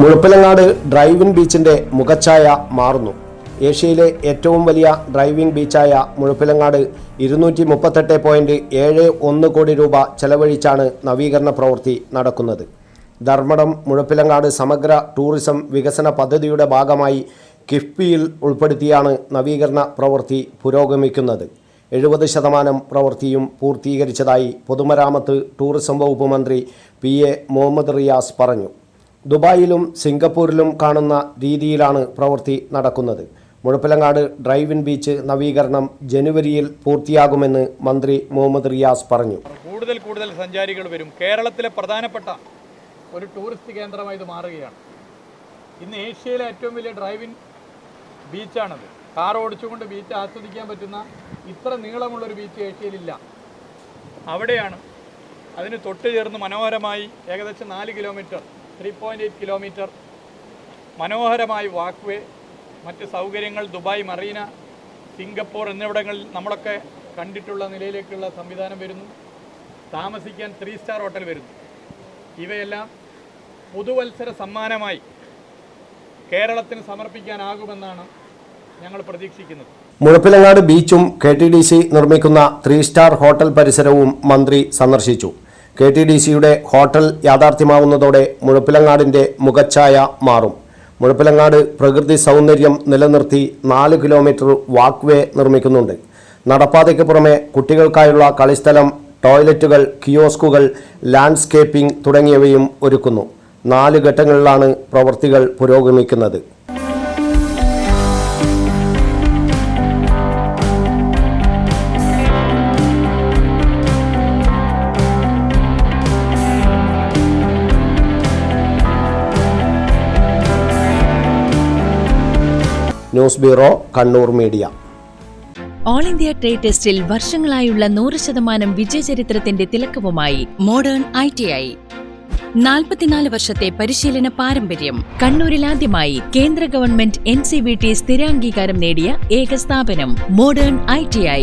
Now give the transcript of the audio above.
Muzhappilangad driving ബീച്ചിന്റെ മുഖച്ഛായ മാറുന്നു. ഏഷ്യയിലെ ഏറ്റവും വലിയ ഡ്രൈവിംഗ് ബീച്ചായ മുഴപ്പിലങ്ങാട് ഇരുന്നൂറ്റി മുപ്പത്തെട്ട് പോയിന്റ് ഏഴ് ഒന്ന് കോടി രൂപ ചെലവഴിച്ചാണ് നവീകരണ പ്രവൃത്തി നടക്കുന്നത്. ധർമ്മടം മുഴപ്പിലങ്ങാട് സമഗ്ര ടൂറിസം വികസന പദ്ധതിയുടെ ഭാഗമായി കിഫ്ബിയിൽ ഉൾപ്പെടുത്തിയാണ് നവീകരണ പ്രവൃത്തി പുരോഗമിക്കുന്നത്. എഴുപത് ശതമാനം പ്രവൃത്തിയും പൂർത്തീകരിച്ചതായി പൊതുമരാമത്ത് ടൂറിസം വകുപ്പ് മന്ത്രി പി എ മുഹമ്മദ് റിയാസ് പറഞ്ഞു. ദുബായിലും സിംഗപ്പൂരിലും കാണുന്ന രീതിയിലാണ് പ്രവൃത്തി നടക്കുന്നത്. മുഴപ്പിലങ്ങാട് ഡ്രൈവിൻ ബീച്ച് നവീകരണം ജനുവരിയിൽ പൂർത്തിയാകുമെന്ന് മന്ത്രി മുഹമ്മദ് റിയാസ് പറഞ്ഞു. കൂടുതൽ കൂടുതൽ സഞ്ചാരികൾ വരും. കേരളത്തിലെ പ്രധാനപ്പെട്ട ഒരു ടൂറിസ്റ്റ് കേന്ദ്രമായി ഇത് മാറുകയാണ്. ഇന്ന് ഏഷ്യയിലെ ഏറ്റവും വലിയ ഡ്രൈവിൻ ബീച്ചാണത്. കാർ ഓടിച്ചുകൊണ്ട് ബീച്ച് ആസ്വദിക്കാൻ പറ്റുന്ന ഇത്ര നീളമുള്ളൊരു ബീച്ച് ഏഷ്യയിലില്ല. അവിടെയാണ് അതിന് തൊട്ട് ചേർന്ന് മനോഹരമായി ഏകദേശം നാല് kilometre three point eight kilometre മനോഹരമായി വാക്വേ വേ മറ്റ് സൗകര്യങ്ങൾ ദുബായ് മറീന സിംഗപ്പൂർ എന്നിവിടങ്ങളിൽ നമ്മളൊക്കെ കണ്ടിട്ടുള്ള നിലയിലേക്കുള്ള സംവിധാനം വരുന്നു. താമസിക്കാൻ ത്രീ സ്റ്റാർ ഹോട്ടൽ വരുന്നു. ഇവയെല്ലാം പുതുവത്സര സമ്മാനമായി കേരളത്തിന് സമർപ്പിക്കാനാകുമെന്നാണ് ഞങ്ങൾ പ്രതീക്ഷിക്കുന്നത്. മുഴപ്പിലങ്ങാട് ബീച്ചും കെ ടി ഡി സി നിർമ്മിക്കുന്ന ത്രീ സ്റ്റാർ ഹോട്ടൽ പരിസരവും മന്ത്രി സന്ദർശിച്ചു. കെ ടി ഡി സിയുടെ ഹോട്ടൽ യാഥാർത്ഥ്യമാവുന്നതോടെ മുഴപ്പിലങ്ങാടിന്റെ മുഖച്ഛായ മാറും. മുഴപ്പിലങ്ങാട് പ്രകൃതി സൗന്ദര്യം നിലനിർത്തി നാല് കിലോമീറ്റർ വാക്ക് വേ നിർമ്മിക്കുന്നുണ്ട്. നടപ്പാതയ്ക്ക് പുറമെ കുട്ടികൾക്കായുള്ള കളിസ്ഥലം ടോയ്ലറ്റുകൾ കിയോസ്കുകൾ ലാൻഡ്സ്കേപ്പിംഗ് തുടങ്ങിയവയും ഒരുക്കുന്നു. നാല് ഘട്ടങ്ങളിലാണ് പ്രവൃത്തികൾ പുരോഗമിക്കുന്നത്. News bureau Kannur media. All India trade ടെസ്റ്റിൽ വർഷങ്ങളായുള്ള നൂറ് ശതമാനം വിജയചരിത്രത്തിന്റെ തിലക്കവുമായി മോഡേൺ ഐ ടി ഐ നാൽപ്പത്തിനാല് വർഷത്തെ പരിശീലന പാരമ്പര്യം കണ്ണൂരിൽ ആദ്യമായി കേന്ദ്ര government N C V T സ്ഥിരാംഗീകാരം നേടിയ ഏക സ്ഥാപനം മോഡേൺ ഐ ടി ഐ